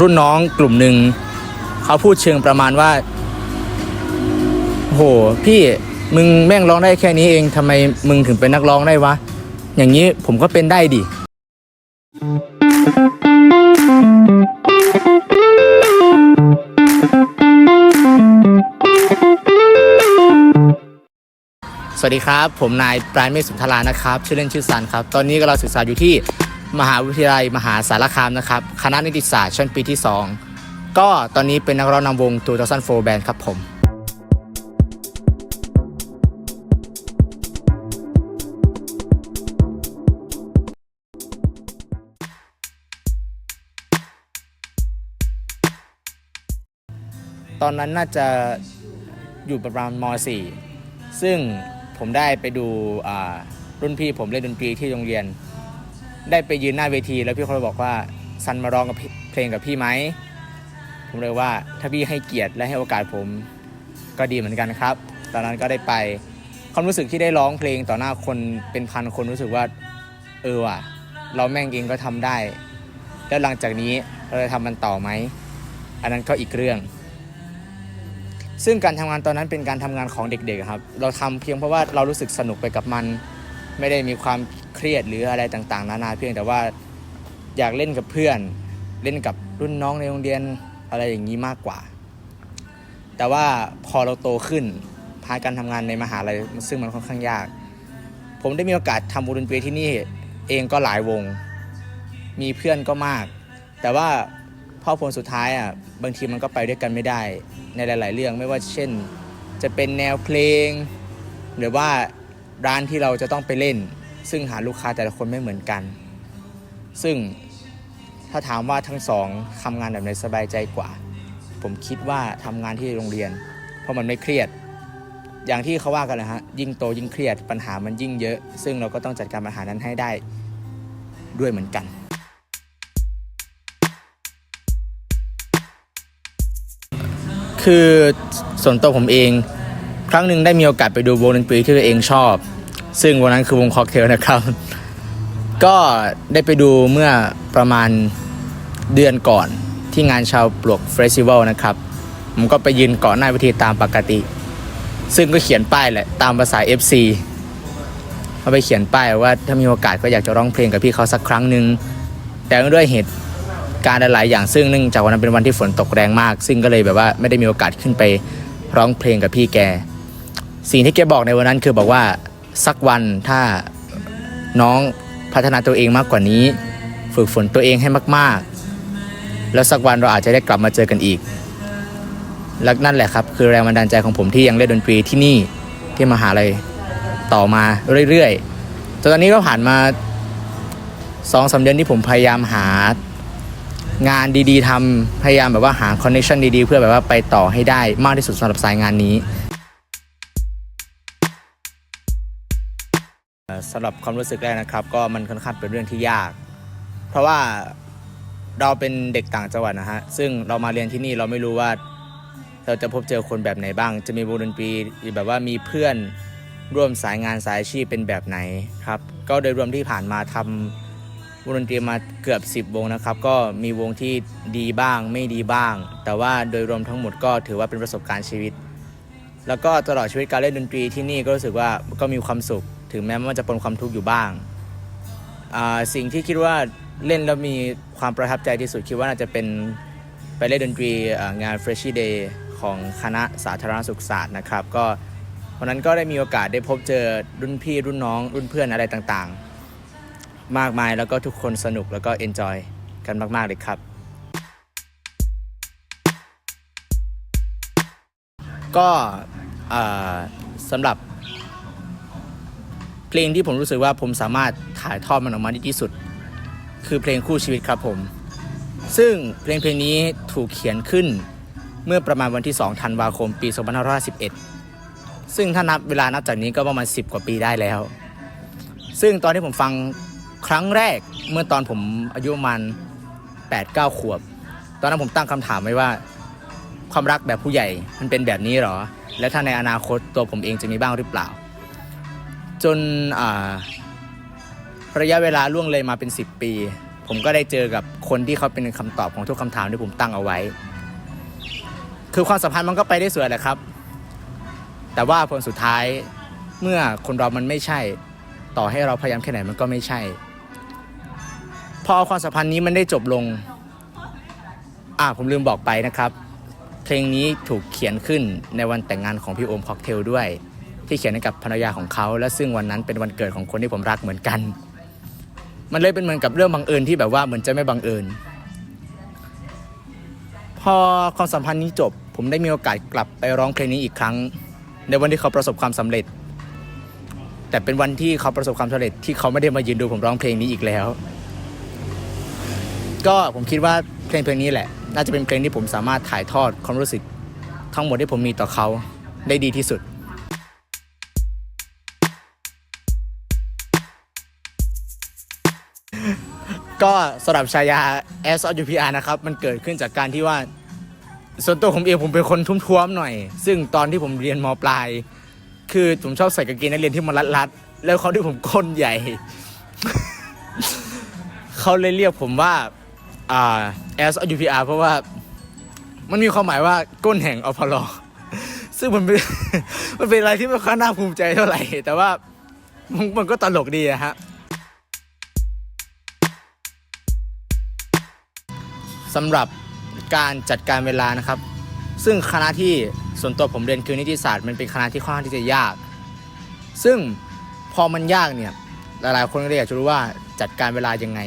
รุ่นน้องกลุ่มหนึ่งเขาพูดเชิงประมาณว่าโหพี่มึงแม่งร้องได้แค่นี้เองทำไมมึงถึงเป็นนักร้องได้วะ อย่างนี้ผมก็เป็นได้ดิสวัสดีครับ ผมนายปราณเมฆสุนทรานะครับ ชื่อเล่นชื่อซันครับ ตอนนี้กำลังศึกษาอยู่ที่ มหาวิทยาลัยมหาสารคามนะครับ คณะนิติศาสตร์ชั้นปีที่ 2 ก็ตอนนี้เป็นนักร้องนำวง2004 Band ครับผม ตอนนั้นน่าจะอยู่ประมาณม .4 ซึ่งผมได้ไปดูรุ่นพี่ผมเล่นดนตรีที่โรงเรียน ได้ไปยืนหน้าเวที แล้วพี่เขาเลยบอกว่าซันมาร้องกับเพลงกับพี่ไหมผมเลยว่าถ้าพี่ให้เกียรติและให้โอกาสผมก็ดีเหมือนกันครับ ตอนนั้นก็ได้ไปความรู้สึกที่ได้ร้องเพลงต่อหน้าคนเป็นพันคนรู้สึกว่าเออว่ะเราแม่งเองก็ทำได้ แล้วหลังจากนี้เราจะทำมันต่อไหมอันนั้นก็อีกเรื่อง ซึ่งการทำงานตอนนั้นเป็นการทำงานของเด็กๆครับ เราทำเพียงเพราะว่าเรารู้สึกสนุกไปกับมัน ไม่ได้มีความ เครียดหรืออะไรต่างๆ นานาเพียงแต่ว่าอยากเล่นกับเพื่อน เล่นกับรุ่นน้องในโรงเรียนอะไรอย่างนี้มากกว่า แต่ว่าพอเราโตขึ้นพาการทำงานในมหาลัยซึ่งมันค่อนข้างยาก ผมได้มีโอกาสทำวงดนตรีที่นี่เองก็หลายวง มีเพื่อนก็มาก แต่ว่าพ่อผลสุดท้ายอะบางทีมันก็ไปด้วยกันไม่ได้ในหลาย ๆ เรื่องไม่ว่าเช่น จะเป็นแนวเพลง หรือว่าร้านที่เราจะต้องไปเล่น ซึ่งหาลูกค้าแต่ละคนไม่เหมือนกัน ซึ่งถ้าถามว่าทั้งสองทำงานแบบไหนสบายใจกว่า ผมคิดว่าทำงานที่โรงเรียน เพราะมันไม่เครียด อย่างที่เขาว่ากันนะฮะยิ่งโตยิ่งเครียดปัญหามันยิ่งเยอะ ซึ่งเราก็ต้องจัดการปัญหานั้นให้ได้ด้วยเหมือนกัน คือส่วนตัวผมเอง ครั้งหนึ่งได้มีโอกาสไปดูวงดนตรีที่ตัวเองชอบ ซึ่งวันนั้นคือวงค็อกเทลนะครับ ก็ได้ไปดูเมื่อประมาณเดือนก่อนที่งานชาวปลวกเฟสติวัลนะครับ ผมก็ไปยืนเกาะหน้าเวทีตามปกติ ซึ่งก็เขียนป้ายแหละตามภาษา FC เขาไปเขียนป้ายว่าถ้ามีโอกาสก็อยากจะร้องเพลงกับพี่เขาสักครั้งหนึ่งแต่ด้วยเหตุการหลายอย่างซึ่งเนื่องจากวันนั้นเป็นวันที่ฝนตกแรงมาก ซึ่งก็เลยแบบว่าไม่ได้มีโอกาสขึ้นไปร้องเพลงกับพี่แก สิ่งที่แกบอกในวันนั้นคือบอกว่า สักวันถ้าน้องพัฒนาตัวเองมากกว่านี้ ฝึกฝนตัวเองให้มาก ๆ แล้วสักวันเราอาจจะได้กลับมาเจอกันอีกและนั่นแหละครับ คือแรงบันดาลใจของผมที่ยังเล่นดนตรีที่นี่ที่มหาลัยต่อมาเรื่อยๆจนตอนนี้ก็ผ่านมาสองสามเดือนที่ผมพยายามหางานดีๆทำพยายามแบบว่าหาคอนเนคชันดีๆ เพื่อแบบว่าไปต่อให้ได้มากที่สุดสำหรับสายงานนี้ สำหรับความรู้สึกแรกนะครับ ก็มันค่อนข้างเป็นเรื่องที่ยาก เพราะว่าเราเป็นเด็กต่างจังหวัดนะฮะซึ่งเรามาเรียนที่นี่เราไม่รู้ว่า เราจะพบเจอคนแบบไหนบ้าง จะมีวงดนตรีแบบว่ามีเพื่อนร่วมสายงานสายอาชีพเป็นแบบไหนครับก็โดยรวมที่ผ่านมาทำวงดนตรีมาเกือบ 10 วงนะครับ ก็มีวงที่ดีบ้างไม่ดีบ้าง แต่ว่าโดยรวมทั้งหมดก็ถือว่าเป็นประสบการณ์ชีวิต แล้วก็ตลอดชีวิตการเล่นดนตรีที่นี่ก็รู้สึกว่าก็มีความสุข ถึงแม้ว่าจะปนความทุกข์อยู่บ้าง สิ่งที่คิดว่าเล่นแล้วมีความประทับใจที่สุดคิดว่าน่าจะเป็นไปเล่นดนตรีงาน Freshie Day ของคณะสาธารณสุขศาสตร์นะครับ ก็วันนั้นก็ได้มีโอกาสได้พบเจอรุ่นพี่รุ่นน้อง รุ่นเพื่อนอะไรต่างๆ มากมายแล้วก็ทุกคนสนุกแล้วก็เอนจอยกันมาก ๆ เลยครับ ก็สำหรับ เพลงที่ผมรู้สึกว่าผมสามารถถ่ายทอดมันออกมาได้ที่สุด คือเพลงคู่ชีวิตครับผม ซึ่งเพลงเพลงนี้ถูกเขียนขึ้นเมื่อประมาณวันที่ 2 ธันวาคม ปี 2511ซึ่งถ้านับเวลานับจากนี้ก็ประมาณ 10 กว่าปีได้แล้ว ซึ่งตอนที่ผมฟังครั้งแรกเมื่อตอนผมอายุประมาณ8-9 ขวบ ตอนนั้นผมตั้งคำถามไว้ว่า ความรักแบบผู้ใหญ่มันเป็นแบบนี้หรอ และถ้าในอนาคตตัวผมเองจะมีบ้างหรือเปล่า จนระยะเวลาล่วงเลยมาเป็น 10 ปีผผมก็ได้เจอกับคนที่เขาเป็นคำตอบของทุกคำถามที่ผมตั้งเอาไว้ คือความสัมพันธ์มันก็ไปได้สวยแหละครับ แต่ว่าผลสุดท้ายเมื่อคนเรามันไม่ใช่ ต่อให้เราพยายามแค่ไหนมันก็ไม่ใช่ พอความสัมพันธ์นี้มันได้จบลง อ่าผมลืมบอกไปนะครับ เพลงนี้ถูกเขียนขึ้นในวันแต่งงานของพี่โอมค็อกเทลด้วย ที่เขียนให้กับภรรยาของเขา และซึ่งวันนั้นเป็นวันเกิดของคนที่ผมรักเหมือนกัน มันเลยเป็นเหมือนกับเรื่องบังเอิญที่แบบว่าเหมือนจะไม่บังเอิญพอความสัมพันธ์นี้จบ ผมได้มีโอกาสกลับไปร้องเพลงนี้อีกครั้ง ในวันที่เขาประสบความสำเร็จ แต่เป็นวันที่เขาประสบความสำเร็จที่เขาไม่ได้มายืนดูผมร้องเพลงนี้อีกแล้ว ก็ผมคิดว่าเพลงเพลงนี้แหละ น่าจะเป็นเพลงที่ผมสามารถถ่ายทอดความรู้สึก ทั้งหมดที่ผมมีต่อเขาได้ดีที่สุด ก็สำหรับชายา S O UPR นะครับ มันเกิดขึ้นจากการที่ว่า ส่วนตัวผมเองผมเป็นคนทุ่มท้วมๆหน่อย ซึ่งตอนที่ผมเรียนมปลาย คือผมชอบใส่กางเกงนักเรียนที่มันรัดๆ แล้วเขาที่ผมก้นใหญ่ เขาเลยเรียกผมว่าอ่า S O UPR เพราะว่ามันมีความหมายว่าก้นแห่งอพลอซึ่งมันเป็นมันเป็นอะไรที่ไม่ค่อยน่าภูมิใจเท่าไหร่ แต่ว่ามันก็ตลกดีอะฮะ สำหรับการจัดการเวลานะครับ ซึ่งคณะที่ส่วนตัวผมเรียนคือนิติศาสตร์มันเป็นคณะที่ค่อนข้างที่จะยาก ซึ่งพอมันยากเนี่ยหลายๆ คนก็เลยอยากจะรู้ว่าจัดการเวลายังไง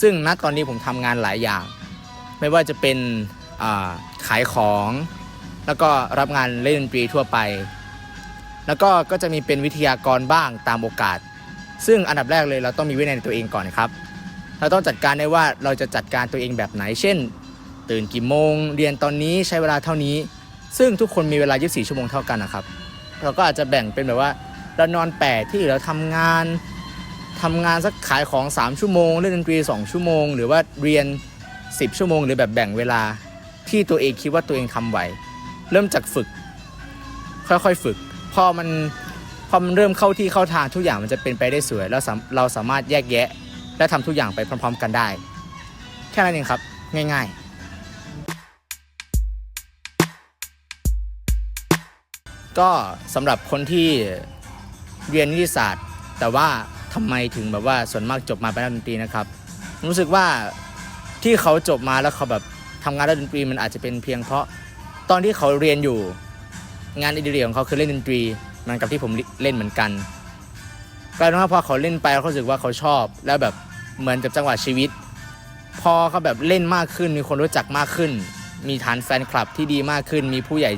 ซึ่งณตอนนี้ผมทำงานหลายอย่าง ไม่ว่าจะเป็นขายของ แล้วก็รับงานเล่นดนตรีทั่วไป แล้วก็ก็จะมีเป็นวิทยากรบ้างตามโอกาส ซึ่งอันดับแรกเลยเราต้องมีวินัยในตัวเองก่อนครับ เราต้องจัดการได้ว่าเราจะจัดการตัวเองแบบไหน เช่น ตื่นกี่โมง เรียนตอนนี้ใช้เวลาเท่านี้ ซึ่งทุกคนมีเวลา 24 ชั่วโมงเท่ากันนะครับ เราก็อาจจะแบ่งเป็นแบบว่า เรานอน8ที่เราทำงานทำงานสักขายของ 3 ชั่วโมง เล่นดนตรี 2 ชั่วโมง หรือว่าเรียน 10 ชั่วโมง หรือแบบแบ่งเวลาที่ตัวเองคิดว่าตัวเองทำไหว เริ่มจากฝึก ค่อยๆฝึก พอมันพอมันเริ่มเข้าที่เข้าทางทุกอย่างมันจะเป็นไปได้สวย แล้วสาเราสามารถแยกแยะ และทำทุกอย่างไปพร้อมๆกันได้ แค่นั้นเองครับ ง่ายๆ ก็สำหรับคนที่เรียนนิติศาสตร์ แต่ว่าทำไมถึงแบบว่าส่วนมากจบมาเป็นนักดนตรีนะครับรู้สึกว่าที่เขาจบมาแล้วเขาแบบทำงานด้านดนตรีมันอาจจะเป็นเพียงเพราะตอนที่เขาเรียนอยู่งานอดิเรกของเขาคือเล่นดนตรีมันกับที่ผมเล่นเหมือนกัน กลายเป็นว่าพอเขาเล่นไปเขารู้สึกว่าเขาชอบ แล้วแบบเหมือนกับจังหวะชีวิต พอเขาแบบเล่นมากขึ้น มีคนรู้จักมากขึ้น มีฐานแฟนคลับที่ดีมากขึ้น มีผู้ใหญ่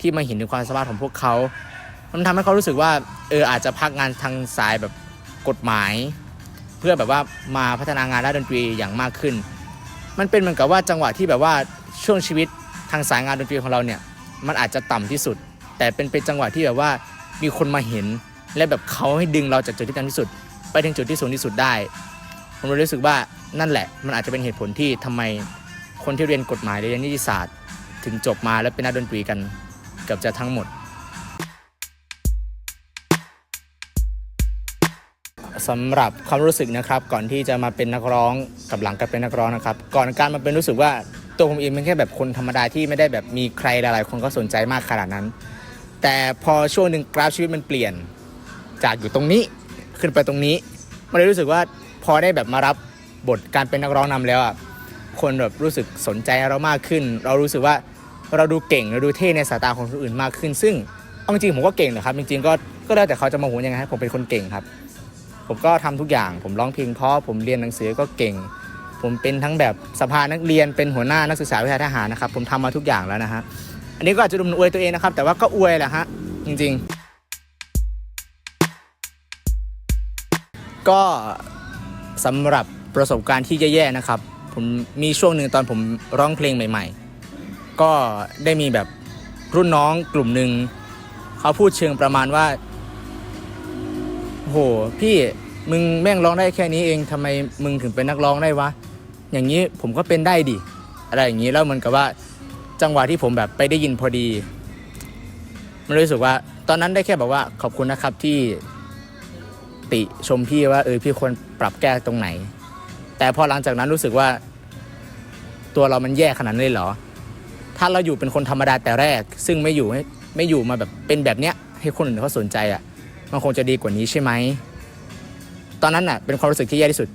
ที่มาเห็นถึงความสามารถของพวกเขามันทำให้เขารู้สึกว่าเอออาจจะพักงานทางสายแบบกฎหมาย เพื่อแบบว่ามาพัฒนางานด้านดนตรีอย่างมากขึ้น มันเป็นเหมือนกับว่าจังหวะที่แบบว่าช่วงชีวิตทางสายงานดนตรีของเราเนี่ยมันอาจจะต่ำที่สุด แต่เป็นเป็นจังหวะที่แบบว่ามีคนมาเห็น และแบบเขาให้ดึงเราจากจุดที่ต่ำที่สุด ไปถึงจุดที่สูงที่สุดได้ ผมเลยรู้สึกว่านั่นแหละ มันอาจจะเป็นเหตุผลที่ทำไมคนที่เรียนกฎหมายเรียนนิติศาสตร์ ถึงจบมาแล้วเป็นนักดนตรีกันเกือบจะทั้งหมดสำหรับความรู้สึกนะครับ ก่อนที่จะมาเป็นนักร้องกับหลังการเป็นนักร้องนะครับ ก่อนการมาเป็นรู้สึกว่าตัวผมเองเป็นแค่แบบคนธรรมดาที่ไม่ได้แบบมีใครหลายๆ คนก็สนใจมากขนาดนั้น แต่พอช่วงหนึ่งกราฟชีวิตมันเปลี่ยน จากอยู่ตรงนี้ขึ้นไปตรงนี้มันเลยรู้สึกว่าพอได้แบบมารับบทการเป็นนักร้องนำแล้วอะคนแบบรู้สึกสนใจเรามากขึ้น เรารู้สึกว่าเราดูเก่งเราดูเท่ในสายตาของคนอื่นมากขึ้น ซึ่งเอาจริงๆผมก็เก่งนะครับ จริงๆก็ก็แล้วแต่เขาจะมาหูยังไงให้ผมเป็นคนเก่งครับ ผมก็ทำทุกอย่าง ผมร้องเพลงเพราะผมเรียนหนังสือก็เก่ง ผมเป็นทั้งแบบสภานักเรียนเป็นหัวหน้านักศึกษาวิชาทหารนะครับ ผมทำมาทุกอย่างแล้วนะฮะอันนี้ก็อาจจะดูอวยตัวเองนะครับ แต่ว่าก็อวยแหละฮะจริง ๆ ก็สำหรับประสบการณ์ที่แย่ๆนะครับ ผมมีช่วงหนึ่งตอนผมร้องเพลงใหม่ ๆ ก็ได้มีแบบรุ่นน้องกลุ่มหนึ่งเขาพูดเชิงประมาณว่าโหพี่มึงแม่งร้องได้แค่นี้เองทำไมมึงถึงเป็นนักร้องได้วะ อย่างนี้ผมก็เป็นได้ดิอะไรอย่างนี้แล้วเหมือนกับว่าจังหวะที่ผมแบบไปได้ยินพอดีมันรู้สึกว่าตอนนั้นได้แค่บอกว่าขอบคุณนะครับที่ ติชมพี่ว่าเออพี่ควรปรับแก้ตรงไหน แต่พอหลังจากนั้นรู้สึกว่า ตัวเรามันแย่ขนาดนั้เลยเหรอ ถ้าเราอยู่เป็นคนธรรมดาแต่แรก ซึ่งไม่อยู่ให้ไม่อยู่มาแบบเป็นแบบเนี้ย ให้คนอื่นเขาสนใจอะ่ะ มันคงจะดีกว่านี้ใช่ไหมตอนนั้นอะเป็นความรู้สึกที่แย่ที่สุด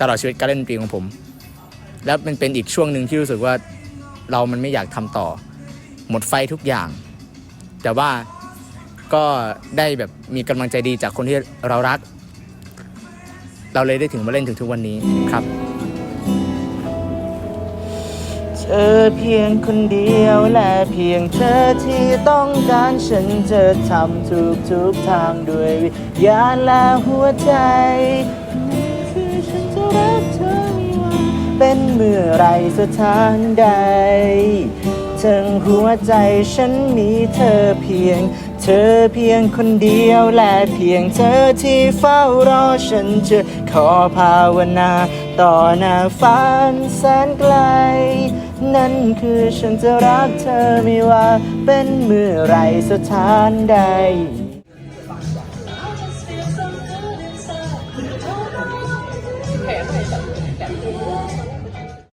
ตลอดชีวิตการเล่นดนตรีของผม แล้วมันเป็นอีกช่วงหนึ่งที่รู้สึกว่าเรามันไม่อยากทำต่อ หมดไฟทุกอย่าง แต่ว่า ก็ได้แบบมีกำลังใจดีจากคนที่เรารัก เราเลยได้ถึงมาเล่นถึงทุกวันนี้ครับ เธอเพียงคนเดียวและเพียงเธอที่ต้องการฉันจะทำทุกทุกๆทางด้วยวิญญาณและหัวใจคือฉันจะรักเธอไม่ว่าเป็นเมื่อไรสถานใด ทั้งหัวใจฉันมีเธอเพียง ธอเพียงคนเดียวและเพียงเธอที่เฝ้ารอฉันจะขอภาวนาต่อหน้าฟ้านแสนไกล นั่นคือฉันจะรักเธอไม่ว่าเป็นเมื่อไรสถานใด